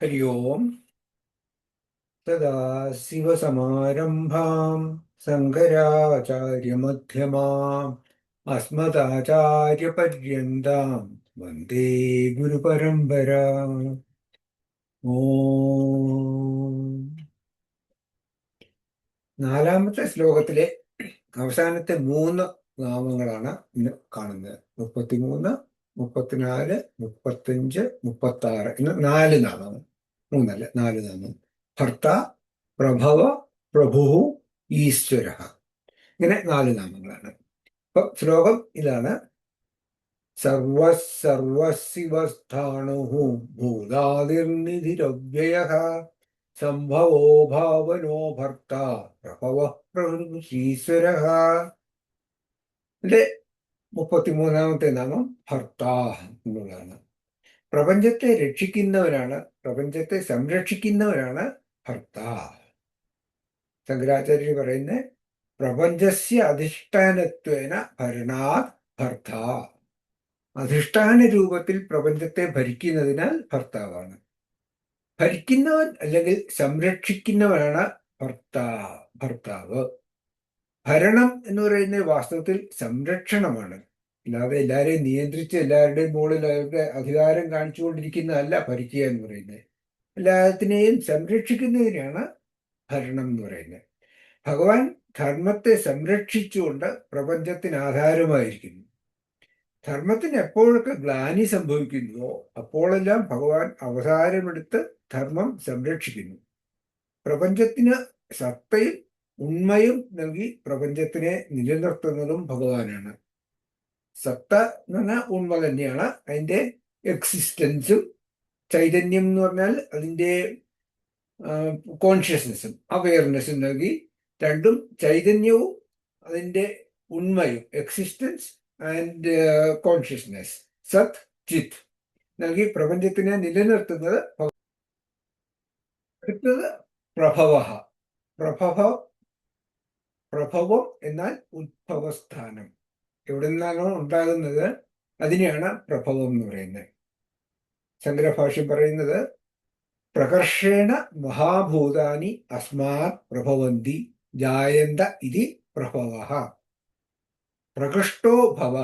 हरि ओम् तदा शिवसमारम्भां शङ्कराचार्यमध्यमाम् अस्मदाचार्यपर्यन्तां वन्दे ഗുരുപരമ്പര ഓം നാലാമത്തെ ശ്ലോകത്തിലെ അവസാനത്തെ മൂന്ന് നാമങ്ങളാണ് ഇന്ന് കാണുന്നത് മുപ്പത്തിമൂന്ന് മുപ്പത്തിനാല് മുപ്പത്തഞ്ച് മുപ്പത്തി ആറ് ഇന്ന് നാല് നാമങ്ങൾ മൂന്നല്ല നാല് നാമം. ഭർത്ത പ്രഭവ പ്രഭു ഈശ്വര. ഇങ്ങനെ നാല് നാമങ്ങളാണ്. അപ്പൊ ശ്ലോകം ഇതാണ്. സർവ സർവശിവസ്ഥാണുഹു ഭൂതാതിർനിധിരവ്യയ സംഭവോ ഭാവനോ ഭർത്ത പ്രഭവ ഈശ്വര. മുപ്പത്തിമൂന്നാമത്തെ നാമം ഭർത്ത എന്നുള്ളതാണ്. പ്രപഞ്ചത്തെ രക്ഷിക്കുന്നവരാണ് പ്രപഞ്ചത്തെ സംരക്ഷിക്കുന്നവരാണ് ഭർത്ത. ശങ്കരാചാര്യ പറയുന്ന പ്രപഞ്ചസ്യ അധിഷ്ഠാനത്വേന ഭരണാത് ഭർത്ത. അധിഷ്ഠാന രൂപത്തിൽ പ്രപഞ്ചത്തെ ഭരിക്കുന്നതിനാൽ ഭർത്താവാണ്. ഭരിക്കുന്നവൻ അല്ലെങ്കിൽ സംരക്ഷിക്കുന്നവനാണ് ഭർത്താ ഭർത്താവ്. ഭരണം എന്ന് പറയുന്ന വാസ്തവത്തിൽ സംരക്ഷണമാണ്. അല്ലാതെ എല്ലാവരെയും നിയന്ത്രിച്ച് എല്ലാവരുടെയും മുകളിൽ അവരുടെ അധികാരം കാണിച്ചുകൊണ്ടിരിക്കുന്നതല്ല ഭരിക്കുക എന്ന് പറയുന്നത്. എല്ലാത്തിനെയും സംരക്ഷിക്കുന്നതിനാണ് ഭരണം എന്ന് പറയുന്നത്. ഭഗവാൻ ധർമ്മത്തെ സംരക്ഷിച്ചുകൊണ്ട് പ്രപഞ്ചത്തിന് ആധാരമായിരിക്കുന്നു. ധർമ്മത്തിന് എപ്പോഴൊക്കെ ഗ്ലാനി സംഭവിക്കുന്നുവോ അപ്പോഴെല്ലാം ഭഗവാൻ അവതാരമെടുത്ത് ധർമ്മം സംരക്ഷിക്കുന്നു. പ്രപഞ്ചത്തിന് സത്തയും ഉണ്മയും നൽകി പ്രപഞ്ചത്തിനെ നിലനിർത്തുന്നതും ഭഗവാനാണ്. സത്ത എന്ന് പറഞ്ഞാൽ ഉണ്മ തന്നെയാണ് അതിന്റെ എക്സിസ്റ്റൻസും ചൈതന്യം എന്ന് പറഞ്ഞാൽ അതിന്റെ കോൺഷ്യസ്നെസ്സും അവയർനെസ്സും നൽകി രണ്ടും ചൈതന്യവും അതിന്റെ ഉണ്മയും എക്സിസ്റ്റൻസ് ആൻഡ് കോൺഷ്യസ്നെസ് സത് ചിത് നൽകി പ്രപഞ്ചത്തിനെ നിലനിർത്തുന്നത് അടുത്തത് പ്രഭവ പ്രഭവ പ്രഭവം എന്നാൽ ഉദ്ഭവസ്ഥാനം എവിടെ നിന്നാണോ ഉണ്ടാകുന്നത് അതിനെയാണ് പ്രഭവം എന്ന് പറയുന്നത്. ശങ്കരഭാഷ പറയുന്നത് പ്രകർഷേണ മഹാഭൂതാനി അസ്മാത് പ്രഭവന്തി ജായന്ത ഇതി പ്രഭവ പ്രകൃഷ്ടോ ഭവ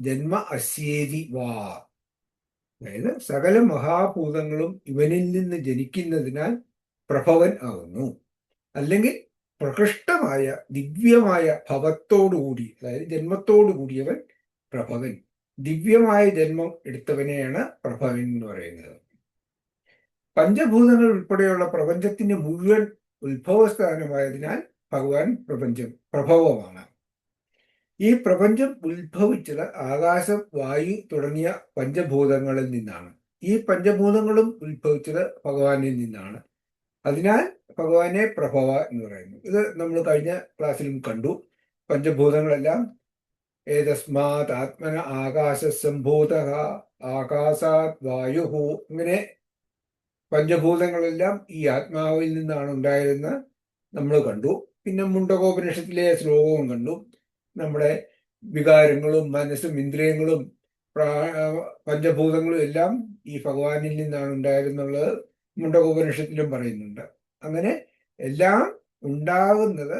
ജന്മ അസ്യേതി വാ. അതായത് സകല മഹാഭൂതങ്ങളും ഇവനിൽ നിന്ന് ജനിക്കുന്നതിനാൽ പ്രഭവൻ ആകുന്നു അല്ലെങ്കിൽ പ്രകൃഷ്ടമായ ദിവ്യമായ ഭവത്തോടുകൂടി അതായത് ജന്മത്തോടു കൂടിയവൻ പ്രഭവൻ. ദിവ്യമായ ജന്മം എടുത്തവനെയാണ് പ്രഭവൻ എന്ന് പറയുന്നത്. പഞ്ചഭൂതങ്ങൾ ഉൾപ്പെടെയുള്ള പ്രപഞ്ചത്തിന്റെ മുഴുവൻ ഉത്ഭവസ്ഥാനമായതിനാൽ ഭഗവാൻ പ്രപഞ്ചം പ്രഭവമാണ്. ഈ പ്രപഞ്ചം ഉത്ഭവിച്ചത് ആകാശം വായു തുടങ്ങിയ പഞ്ചഭൂതങ്ങളിൽ നിന്നാണ്. ഈ പഞ്ചഭൂതങ്ങളും ഉത്ഭവിച്ചത് ഭഗവാനിൽ നിന്നാണ്. അതിനാൽ ഭഗവാനെ പ്രഭവ എന്ന് പറയുന്നു. ഇത് നമ്മൾ കഴിഞ്ഞ ക്ലാസ്സിലും കണ്ടു. പഞ്ചഭൂതങ്ങളെല്ലാം ഏതസ്മാത് ആത്മന ആകാശ സംഭൂത ആകാശാത് വായു ഇങ്ങനെ പഞ്ചഭൂതങ്ങളെല്ലാം ഈ ആത്മാവിൽ നിന്നാണ് ഉണ്ടായതെന്ന് നമ്മൾ കണ്ടു. പിന്നെ മുണ്ടകോപനിഷത്തിലെ ശ്ലോകവും കണ്ടു. നമ്മുടെ വികാരങ്ങളും മനസ്സും ഇന്ദ്രിയങ്ങളും പഞ്ചഭൂതങ്ങളും എല്ലാം ഈ ഭഗവാനിൽ നിന്നാണ് ഉണ്ടായതെന്നുള്ളത്. മുണ്ടകോപനിഷത്തിലും പറയുന്നുണ്ട്. അങ്ങനെ എല്ലാം ഉണ്ടാകുന്നത്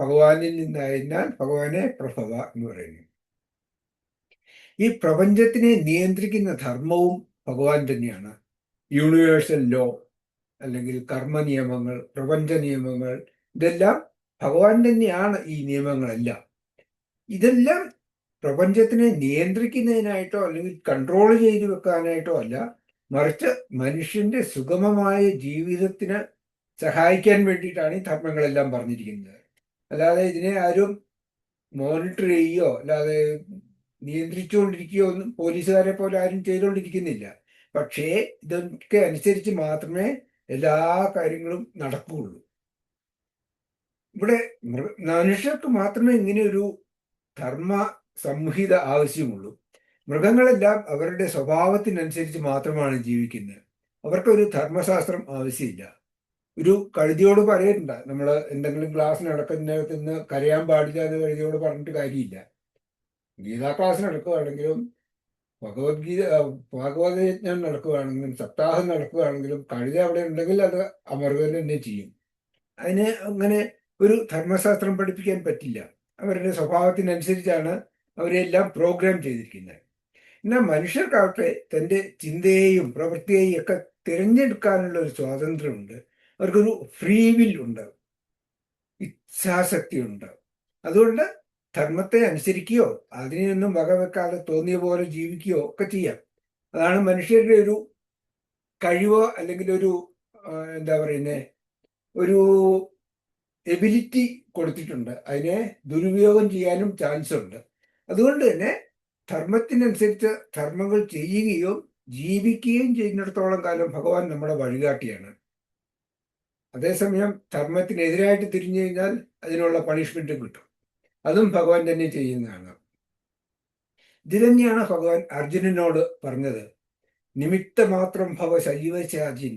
ഭഗവാനിൽ നിന്നായിരുന്നാൽ ഭഗവാനെ പ്രഭവ എന്ന് പറയുന്നു. ഈ പ്രപഞ്ചത്തിനെ നിയന്ത്രിക്കുന്ന ധർമ്മവും ഭഗവാൻ തന്നെയാണ്. യൂണിവേഴ്സൽ ലോ അല്ലെങ്കിൽ കർമ്മ നിയമങ്ങൾ പ്രപഞ്ച നിയമങ്ങൾ ഇതെല്ലാം ഭഗവാൻ തന്നെയാണ് ഈ നിയമങ്ങളെല്ലാം. ഇതെല്ലാം പ്രപഞ്ചത്തിനെ നിയന്ത്രിക്കുന്നതിനായിട്ടോ അല്ലെങ്കിൽ കൺട്രോൾ ചെയ്തു വെക്കാനായിട്ടോ അല്ല മറിച്ച് മനുഷ്യന്റെ സുഗമമായ ജീവിതത്തിന് സഹായിക്കാൻ വേണ്ടിയിട്ടാണ് ഈ ധർമ്മങ്ങളെല്ലാം പറഞ്ഞിരിക്കുന്നത്. അല്ലാതെ ഇതിനെ ആരും മോണിറ്റർ ചെയ്യുകയോ അല്ലാതെ നിയന്ത്രിച്ചുകൊണ്ടിരിക്കുകയോ ഒന്നും പോലീസുകാരെ പോലെ ആരും ചെയ്തുകൊണ്ടിരിക്കുന്നില്ല. പക്ഷേ ഇതൊക്കെ അനുസരിച്ച് മാത്രമേ എല്ലാ കാര്യങ്ങളും നടക്കുകയുള്ളൂ. ഇവിടെ മനുഷ്യർക്ക് മാത്രമേ ഇങ്ങനെ ഒരു ധർമ്മ സംഹിത ആവശ്യമുള്ളൂ. മൃഗങ്ങളെല്ലാം അവരുടെ സ്വഭാവത്തിനനുസരിച്ച് മാത്രമാണ് ജീവിക്കുന്നത്. അവർക്കൊരു ധർമ്മശാസ്ത്രം ആവശ്യമില്ല. ഒരു കഴുതിയോട് പറയുന്നുണ്ട് നമ്മൾ എന്തെങ്കിലും ക്ലാസ് നടക്കുന്നിടത്ത് നിന്ന് കരയാൻ പാടില്ല എന്ന് കഴുതിയോട് പറഞ്ഞിട്ട് കാര്യമില്ല. ഗീതാ ക്ലാസ് നടക്കുകയാണെങ്കിലും ഭഗവത്ഗീത ഭാഗവതയജ്ഞം നടക്കുകയാണെങ്കിലും സപ്താഹം നടക്കുകയാണെങ്കിലും കഴുത അവിടെ ഉണ്ടെങ്കിൽ അത് അമർവൻ തന്നെ ചെയ്യും. അതിന് അങ്ങനെ ഒരു ധർമ്മശാസ്ത്രം പഠിപ്പിക്കാൻ പറ്റില്ല. അവരുടെ സ്വഭാവത്തിനനുസരിച്ചാണ് അവരെല്ലാം പ്രോഗ്രാം ചെയ്തിരിക്കുന്നത്. എന്നാൽ മനുഷ്യർക്കാവട്ടെ തന്റെ ചിന്തയെയും പ്രവൃത്തിയെയും ഒക്കെ തിരഞ്ഞെടുക്കാനുള്ള ഒരു സ്വാതന്ത്ര്യമുണ്ട്. അവർക്കൊരു ഫ്രീ വിൽ ഉണ്ട് ഇച്ഛാശക്തി ഉണ്ട് അതുകൊണ്ട് ധർമ്മത്തെ അനുസരിക്കുകയോ അതിനൊന്നും വകവെക്കാതെ തോന്നിയ പോലെ ജീവിക്കുകയോ ഒക്കെ ചെയ്യാം. അതാണ് മനുഷ്യരുടെ ഒരു കഴിവോ അല്ലെങ്കിൽ ഒരു എന്താ പറയുന്നത് ഒരു എബിലിറ്റി കൊടുത്തിട്ടുണ്ട്. അതിനെ ദുരുപയോഗം ചെയ്യാനും ചാൻസ് ഉണ്ട് അതുകൊണ്ട് തന്നെ ധർമ്മത്തിനനുസരിച്ച് ധർമ്മങ്ങൾ ചെയ്യുകയും ജീവിക്കുകയും ചെയ്യുന്നിടത്തോളം കാലം ഭഗവാൻ നമ്മുടെ വഴികാട്ടിയാണ്. അതേസമയം ധർമ്മത്തിനെതിരായിട്ട് തിരിഞ്ഞു കഴിഞ്ഞാൽ അതിനുള്ള പണിഷ്മെന്റും കിട്ടും. അതും ഭഗവാൻ തന്നെ ചെയ്യുന്നതാണ്. ഇത് തന്നെയാണ് ഭഗവാൻ അർജുനനോട് പറഞ്ഞത്. നിമിത്തമാത്രം ഭവ ശൈവശാജിൻ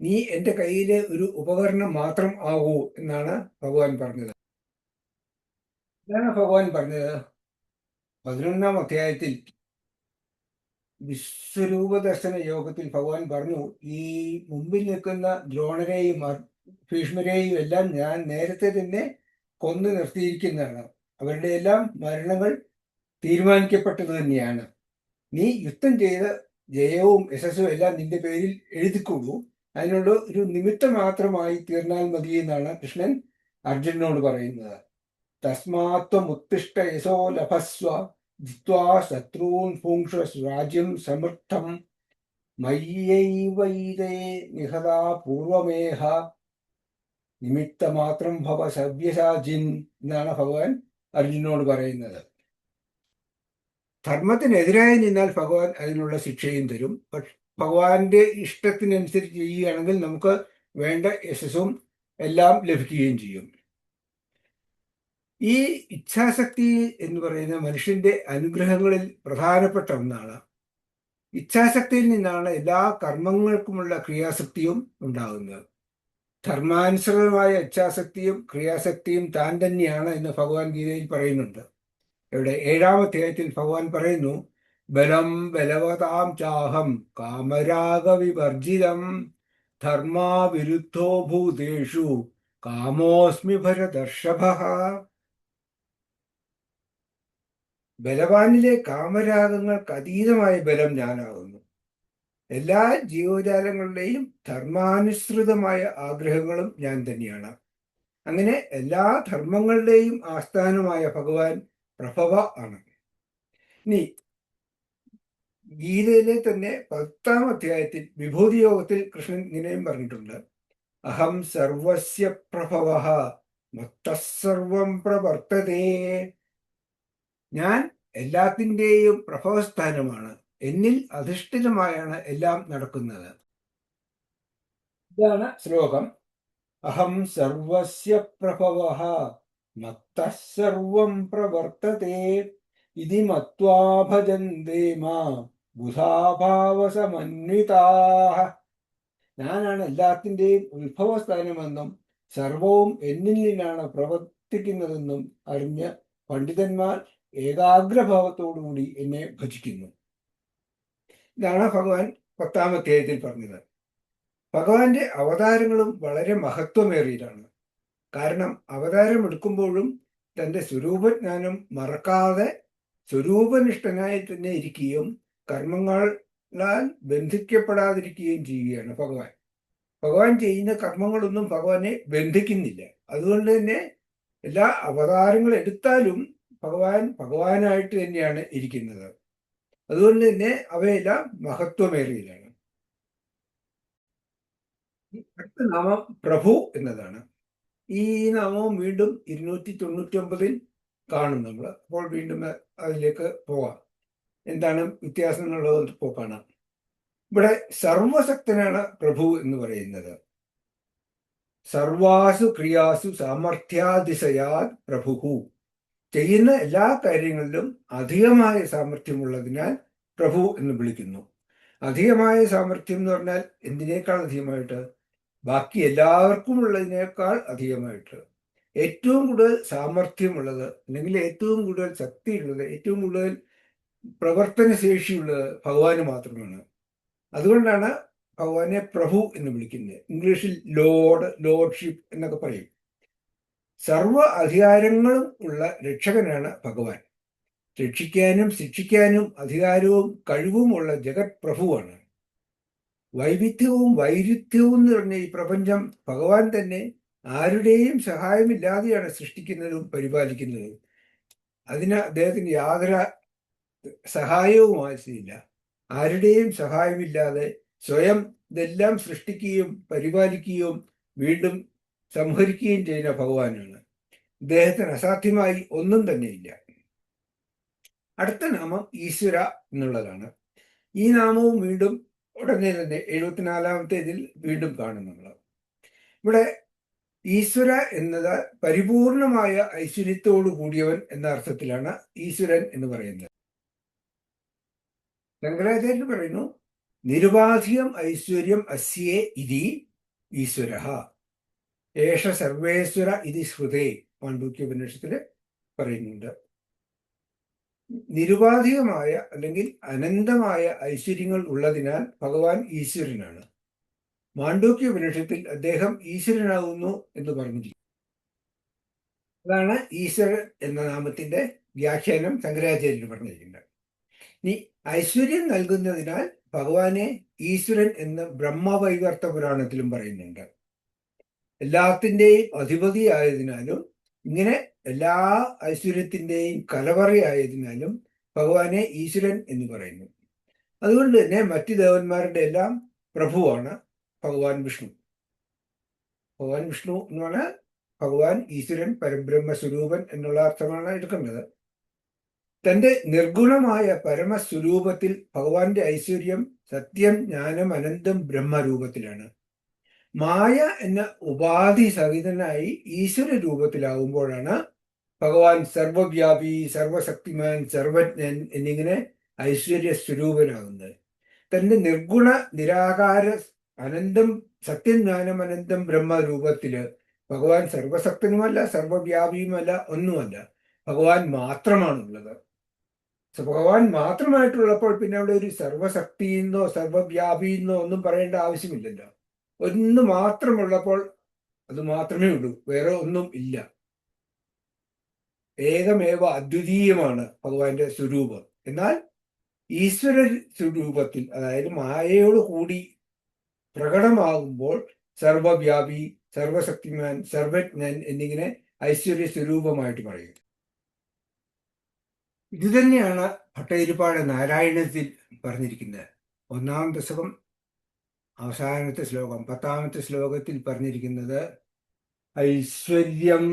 നീ എന്റെ കയ്യിലെ ഒരു ഉപകരണം മാത്രം ആകൂ എന്നാണ് ഭഗവാൻ പറഞ്ഞത്. ഇതാണ് ഭഗവാൻ പറഞ്ഞത്. പതിനൊന്നാം അധ്യായത്തിൽ വിശ്വരൂപ ദർശന യോഗത്തിൽ ഭഗവാൻ പറഞ്ഞു ഈ മുമ്പിൽ നിൽക്കുന്ന ദ്രോണരെയും ഭീഷ്മരെയും എല്ലാം ഞാൻ നേരത്തെ തന്നെ കൊന്നു നിർത്തിയിരിക്കുന്നതാണ്. അവരുടെ എല്ലാം മരണങ്ങൾ തീരുമാനിക്കപ്പെട്ടത് തന്നെയാണ്. നീ യുദ്ധം ചെയ്ത ജയവും യശസ്സും എല്ലാം നിന്റെ പേരിൽ എഴുതിക്കൊള്ളൂ. അതിനുള്ള ഒരു നിമിത്തം മാത്രമായി തീർന്നാൽ മതി എന്നാണ് കൃഷ്ണൻ അർജുനനോട് പറയുന്നത്. തസ്മാത്വം ഉത്തിഷ്ട യശോ ലഭസ്വ ജിത്വാ ശത്രൂൻ ഭൂങ്ഷ രാജ്യം സമൃദ്ധം മയ്യൈവൈതേ നിഹതാ പൂർവമേഹ. നിമിത്തമാത്രം ഭവ സവ്യസാജിൻ എന്നാണ് ഭഗവാൻ അർജുനോട് പറയുന്നത്. ധർമ്മത്തിനെതിരായി നിന്നാൽ ഭഗവാൻ അതിനുള്ള ശിക്ഷയും തരും. പക്ഷെ ഭഗവാന്റെ ഇഷ്ടത്തിനനുസരിച്ച് ചെയ്യുകയാണെങ്കിൽ നമുക്ക് വേണ്ട യശസ്സും എല്ലാം ലഭിക്കുകയും ചെയ്യും. ഈ ഇച്ഛാശക്തി എന്ന് പറയുന്ന മനുഷ്യന്റെ അനുഗ്രഹങ്ങളിൽ പ്രധാനപ്പെട്ട ഒന്നാണ്. ഇച്ഛാശക്തിയിൽ നിന്നാണ് എല്ലാ കർമ്മങ്ങൾക്കുമുള്ള ക്രിയാശക്തിയും ഉണ്ടാകുന്നത്. ധർമാനുസൃതമായ ഇച്ഛാശക്തിയും ക്രിയാശക്തിയും താൻ തന്നെയാണ് എന്ന് ഭഗവാൻ ഗീതയിൽ പറയുന്നുണ്ട്. ഇവിടെ ഏഴാമധ്യായത്തിൽ ഭഗവാൻ പറയുന്നു ബലം ബലവതാം ചാഹം കാമരാഗ കാമരാഗവിവർജിതം ധർമാവിരുദ്ധോ ഭൂതേഷു കാമോസ്മി ഭരദർഷഭ. ബലവാനിലെ കാമരാഗങ്ങൾക്ക് അതീതമായ ബലം ഞാനാകുന്നു. എല്ലാ ജീവജാലങ്ങളുടെയും ധർമാനുസൃതമായ ആഗ്രഹങ്ങളും ഞാൻ തന്നെയാണ്. അങ്ങനെ എല്ലാ ധർമ്മങ്ങളുടെയും ആസ്ഥാനമായ ഭഗവാൻ പ്രഭവ ആണ്. ഇനി ഗീതയിലെ തന്നെ പത്താം അധ്യായത്തിൽ വിഭൂതി യോഗത്തിൽ കൃഷ്ണൻ ഇങ്ങനെയും പറഞ്ഞിട്ടുണ്ട്. അഹം സർവസ്യ പ്രഭവ മൊത്തസർവം പ്രവർത്തതേ ഞാൻ എല്ലാത്തിന്റെയും പ്രഭവസ്ഥാനമാണ്. എന്നിൽ അധിഷ്ഠിതമായാണ് എല്ലാം നടക്കുന്നത്. ഇതാണ് ശ്ലോകം. അഹം സർവസ്യ പ്രഭവ. മത്തസർവം പ്രവർത്തത്തെ ഇതി മത്വാ ഭജന്തേ മാ. ബുധാഭാവസമന്വിതാഹ ഞാനാണ് എല്ലാത്തിന്റെയും ഉത്ഭവസ്ഥാനമെന്നും സർവവും എന്നിൽ നിന്നാണ് പ്രവർത്തിക്കുന്നതെന്നും അറിഞ്ഞ് പണ്ഡിതന്മാർ ഏകാഗ്രഭാവത്തോടുകൂടി എന്നെ ഭജിക്കുന്നു. ഇതാണ് ഭഗവാൻ പത്താമധ്യായത്തിൽ പറഞ്ഞത്. ഭഗവാന്റെ അവതാരങ്ങളും വളരെ മഹത്വമേറിയതാണ്. കാരണം അവതാരം എടുക്കുമ്പോഴും തന്റെ സ്വരൂപജ്ഞാനം മറക്കാതെ സ്വരൂപനിഷ്ഠനായി തന്നെ ഇരിക്കുകയും കർമ്മങ്ങളാൽ ബന്ധിക്കപ്പെടാതിരിക്കുകയും ചെയ്യുകയാണ് ഭഗവാൻ. ഭഗവാൻ ചെയ്യുന്ന കർമ്മങ്ങളൊന്നും ഭഗവാനെ ബന്ധിക്കുന്നില്ല. അതുകൊണ്ട് തന്നെ എല്ലാ അവതാരങ്ങൾ എടുത്താലും ഭഗവാൻ ഭഗവാനായിട്ട് തന്നെയാണ് ഇരിക്കുന്നത്. അതുകൊണ്ട് തന്നെ അവയെല്ലാം മഹത്വമേറിയതാണ്. അടുത്ത നാമം പ്രഭു എന്നതാണ്. ഈ നാമം വീണ്ടും ഇരുന്നൂറ്റി തൊണ്ണൂറ്റി ഒമ്പതിൽ കാണും നമ്മൾ അപ്പോൾ വീണ്ടും അതിലേക്ക് പോവാം. എന്താണ് വ്യത്യാസം എന്നുള്ളത് ഇപ്പോൾ കാണാം. ഇവിടെ സർവശക്തനാണ് പ്രഭു എന്ന് പറയുന്നത്. സർവാസു ക്രിയാസു സാമർഥ്യാതിശയാ പ്രഭു ചെയ്യുന്ന എല്ലാ കാര്യങ്ങളിലും അധികമായ സാമർഥ്യമുള്ളതിനാൽ പ്രഭു എന്ന് വിളിക്കുന്നു. അധികമായ സാമർഥ്യം എന്ന് പറഞ്ഞാൽ എന്തിനേക്കാൾ അധികമായിട്ട്? ബാക്കി എല്ലാവർക്കും ഉള്ളതിനേക്കാൾ അധികമായിട്ട്. ഏറ്റവും കൂടുതൽ സാമർഥ്യമുള്ളത് അല്ലെങ്കിൽ ഏറ്റവും കൂടുതൽ ശക്തിയുള്ളത് ഏറ്റവും കൂടുതൽ പ്രവർത്തന ശേഷിയുള്ളത് ഭഗവാന് മാത്രമാണ്. അതുകൊണ്ടാണ് ഭഗവാനെ പ്രഭു എന്ന് വിളിക്കുന്നത്. ഇംഗ്ലീഷിൽ ലോഡ് ലോഡ്ഷിപ്പ് എന്നൊക്കെ പറയും. സർവ അധികാരങ്ങളും ഉള്ള രക്ഷകനാണ് ഭഗവാൻ. രക്ഷിക്കാനും ശിക്ഷിക്കാനും അധികാരവും കഴിവുമുള്ള ജഗത് പ്രഭുവാണ്. വൈവിധ്യവും വൈരുദ്ധ്യവും എന്ന് പറഞ്ഞ ഈ പ്രപഞ്ചം ഭഗവാൻ തന്നെ ആരുടെയും സഹായമില്ലാതെയാണ് സൃഷ്ടിക്കുന്നതും പരിപാലിക്കുന്നതും. അതിന് അദ്ദേഹത്തിന് യാതൊരു സഹായവും ആവശ്യമില്ല. ആരുടെയും സഹായമില്ലാതെ സ്വയം ഇതെല്ലാം സൃഷ്ടിക്കുകയും പരിപാലിക്കുകയും വീണ്ടും സംഹരിക്കുകയും ചെയ്യുന്ന ഭഗവാനാണ്. ഇദ്ദേഹത്തിന് അസാധ്യമായി ഒന്നും തന്നെ ഇല്ല. അടുത്ത നാമം ഈശ്വര എന്നുള്ളതാണ്. ഈ നാമവും വീണ്ടും ഉടനെ തന്നെ എഴുപത്തിനാലാമത്തെ ഇതിൽ വീണ്ടും നമ്മൾ. ഇവിടെ ഈശ്വര എന്നത് പരിപൂർണമായ ഐശ്വര്യത്തോടു കൂടിയവൻ എന്ന അർത്ഥത്തിലാണ് ഈശ്വരൻ എന്ന് പറയുന്നത്. ശങ്കരാചാര്യൻ പറയുന്നു നിരുപാധികം ഐശ്വര്യം അസ്യേ ഇതി ഈശ്വര. ഏഷ സർവേശ്വര ഇതി ശ്രുതേ പാണ്ഡുക്യോപനിഷത്തിൽ പറയുന്നുണ്ട്. നിരുപാധികമായ അല്ലെങ്കിൽ അനന്തമായ ഐശ്വര്യങ്ങൾ ഉള്ളതിനാൽ ഭഗവാൻ ഈശ്വരനാണ്. മാണ്ഡൂക്യ ഉപനിഷത്തിൽ അദ്ദേഹം ഈശ്വരനാകുന്നു എന്ന് പറഞ്ഞിരിക്കുന്നു. അതാണ് ഈശ്വരൻ എന്ന നാമത്തിന്റെ വ്യാഖ്യാനം ശങ്കരാചാര്യന് പറഞ്ഞിരിക്കുന്നത്. ഇനി ഐശ്വര്യം നൽകുന്നതിനാൽ ഭഗവാനെ ഈശ്വരൻ എന്ന് ബ്രഹ്മവൈവർത്ത പുരാണത്തിലും പറയുന്നുണ്ട്. എല്ലാത്തിന്റെയും അധിപതിയായതിനാലും ഇങ്ങനെ എല്ലാ ഐശ്വര്യത്തിന്റെയും കലവറയായതിനാലും ഭഗവാനെ ഈശ്വരൻ എന്ന് പറയുന്നു. അതുകൊണ്ട് തന്നെ മറ്റ് ദേവന്മാരുടെ എല്ലാം പ്രഭുവാണ് ഭഗവാൻ വിഷ്ണു. ഭഗവാൻ വിഷ്ണു എന്ന് പറഞ്ഞാൽ ഭഗവാൻ ഈശ്വരൻ പരബ്രഹ്മ സ്വരൂപൻ എന്നുള്ള അർത്ഥമാണ് എടുക്കേണ്ടത്. തന്റെ നിർഗുണമായ പരമസ്വരൂപത്തിൽ ഭഗവാന്റെ ഐശ്വര്യം സത്യം ജ്ഞാനം അനന്തം ബ്രഹ്മരൂപത്തിലാണ്. മായ എന്ന ഉപാധി സഹിതനായി ഈശ്വര രൂപത്തിലാവുമ്പോഴാണ് ഭഗവാൻ സർവവ്യാപി സർവശക്തിമാൻ സർവജ്ഞൻ എന്നിങ്ങനെ ഐശ്വര്യ സ്വരൂപനാകുന്നത്. തന്റെ നിർഗുണ നിരാകാര അനന്തം സത്യജ്ഞാനം അനന്തം ബ്രഹ്മരൂപത്തിൽ ഭഗവാൻ സർവശക്തനുമല്ല സർവവ്യാപിയുമല്ല ഒന്നുമല്ല. ഭഗവാൻ മാത്രമാണുള്ളത്. ഭഗവാൻ മാത്രമായിട്ടുള്ളപ്പോൾ പിന്നെ അവിടെ ഒരു സർവശക്തിയെന്നോ സർവവ്യാപിയെന്നോ ഒന്നും പറയേണ്ട ആവശ്യമില്ലല്ലോ. ഒന്ന് മാത്രമുള്ളപ്പോൾ അത് മാത്രമേ ഉള്ളൂ. വേറെ ഒന്നും ഇല്ല. ഏകമേവ അദ്വിതീയമാണ് ഭഗവാന്റെ സ്വരൂപം. എന്നാൽ ഈശ്വര സ്വരൂപത്തിൽ അതായത് മായയോട് കൂടി പ്രകടമാകുമ്പോൾ സർവവ്യാപി സർവശക്തിമാൻ സർവജ്ഞൻ എന്നിങ്ങനെ ഐശ്വര്യ സ്വരൂപമായിട്ട് പറയും ഇതുതന്നെയാണ് ഭട്ടതിരിപ്പാട് നാരായണത്തിൽ പറഞ്ഞിരിക്കുന്നത്. ഒന്നാം ദശകം അവസാനത്തെ ശ്ലോകം. പത്താമത്തെ ശ്ലോകത്തിൽ പറഞ്ഞിരിക്കുന്നത് ഐശ്വര്യം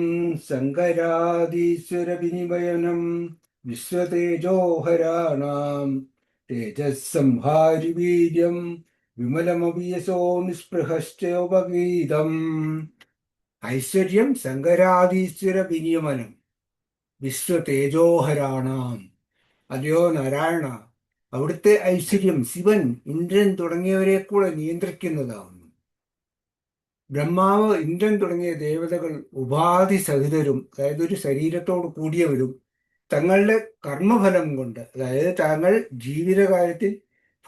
ശങ്കരാദീശ്വര വിനിമയനം വിശ്വതേജോഹരാണാം. തേജസ്സംഹാരി വീര്യം വിമലമവിയസോ നിസ്പൃഹശ്ചോപഗീതം ഐശ്വര്യം ശങ്കരാദീശ്വര വിനിയമനം വിശ്വതേജോഹരാണാം. അല്ലയോ നാരായണ അവിടുത്തെ ഐശ്വര്യം ശിവൻ ഇന്ദ്രൻ തുടങ്ങിയവരെ കൂടെ നിയന്ത്രിക്കുന്നതാകുന്നു ബ്രഹ്മാവ് ഇന്ദ്രൻ തുടങ്ങിയ ദേവതകൾ ഉപാധി സഹിതരും അതായത് ഒരു ശരീരത്തോട് കൂടിയവരും തങ്ങളുടെ കർമ്മഫലം കൊണ്ട് അതായത് താങ്കൾ ജീവിതകാലത്തിൽ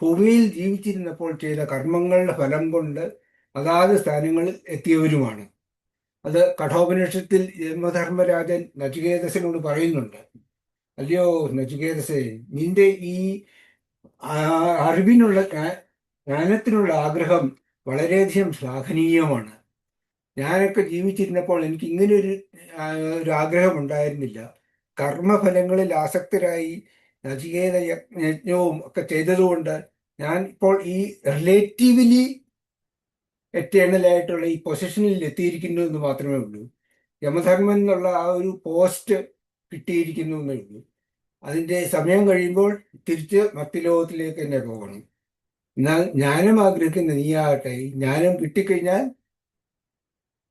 ഭൂമിയിൽ ജീവിച്ചിരുന്നപ്പോൾ ചെയ്ത കർമ്മങ്ങളുടെ ഫലം കൊണ്ട് അതാത് സ്ഥാനങ്ങളിൽ എത്തിയവരുമാണ്. അത് കഠോപനിഷത്തിൽ യമധർമ്മരാജൻ നചികേതസനോട് പറയുന്നുണ്ട്. അല്ലയോ നചികേതസേ നിന്റെ ഈ അറിവിനുള്ള ജ്ഞാനത്തിനുള്ള ആഗ്രഹം വളരെയധികം ശ്ലാഘനീയമാണ്. ഞാനൊക്കെ ജീവിച്ചിരുന്നപ്പോൾ എനിക്ക് ഇങ്ങനെ ഒരു ആഗ്രഹം ഉണ്ടായിരുന്നില്ല. കർമ്മഫലങ്ങളിൽ ആസക്തരായി നചികേത യജ്ഞവും ഒക്കെ ചെയ്തതുകൊണ്ട് ഞാൻ ഇപ്പോൾ ഈ റിലേറ്റീവ്ലി എറ്റേണലായിട്ടുള്ള ഈ പൊസിഷനിൽ എത്തിയിരിക്കുന്നു എന്ന് മാത്രമേ ഉള്ളൂ. യമധർമ്മൻ എന്നുള്ള ആ ഒരു പോസ്റ്റ് കിട്ടിയിരിക്കുന്നു എന്നേ ഉള്ളൂ. അതിന്റെ സമയം കഴിയുമ്പോൾ തിരിച്ച് മറ്റു ലോകത്തിലേക്ക് തന്നെ പോകണം. എന്നാൽ ജ്ഞാനം ആഗ്രഹിക്കുന്ന നീയാകട്ടെ ജ്ഞാനം കിട്ടിക്കഴിഞ്ഞാൽ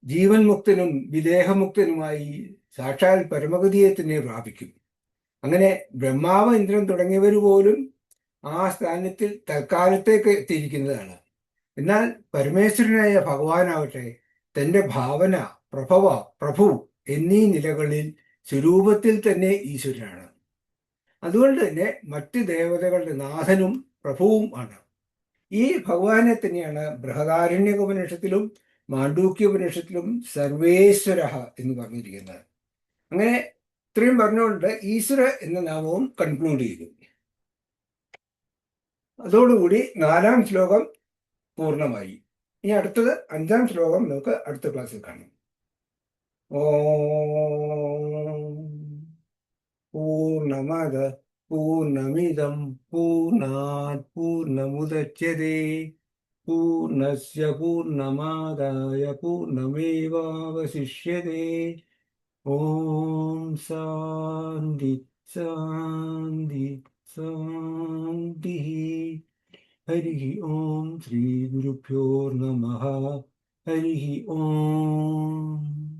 ജീവൻ മുക്തനും വിദേഹമുക്തനുമായി സാക്ഷാൽ പരമഗതിയെ തന്നെ പ്രാപിക്കും. അങ്ങനെ ബ്രഹ്മാവ് ഇന്ദ്രൻ തുടങ്ങിയവർ പോലും ആ സ്ഥാനത്തിൽ തൽക്കാലത്തേക്ക് എത്തിയിരിക്കുന്നതാണ്. എന്നാൽ പരമേശ്വരനായ ഭഗവാനാവട്ടെ തന്റെ ഭാവന പ്രഭവ പ്രഭു എന്നീ നിലകളിൽ സ്വരൂപത്തിൽ തന്നെ ഈശ്വരനാണ്. അതുകൊണ്ട് തന്നെ മറ്റ് ദേവതകളുടെ നാഥനും പ്രഭുവും ആണ്. ഈ ഭഗവാനെ തന്നെയാണ് ബൃഹദാരണ്യ ഉപനിഷത്തിലും മാണ്ഡൂക്യ ഉപനിഷത്തിലും സർവേശ്വര എന്ന് പറഞ്ഞിരിക്കുന്നത്. അങ്ങനെ ഇത്രയും പറഞ്ഞുകൊണ്ട് ഈശ്വര എന്ന നാമവും കൺക്ലൂഡ് ചെയ്തു. അതോടുകൂടി നാലാം ശ്ലോകം പൂർണമായി. ഇനി അടുത്തത് അഞ്ചാം ശ്ലോകം നമുക്ക് അടുത്ത ക്ലാസ്സിൽ കാണാം. ഓം पूर्णमद, पूर्णमिदं पूर्णात् पूर्णमुदच्यते पूर्णस्य पूर्णमादाय पूर्णमेवावशिष्यते। ॐ शान्ति शान्ति, शान्तिः। हरिः ॐ श्रीगुरुभ्यो नमः। हरिः ॐ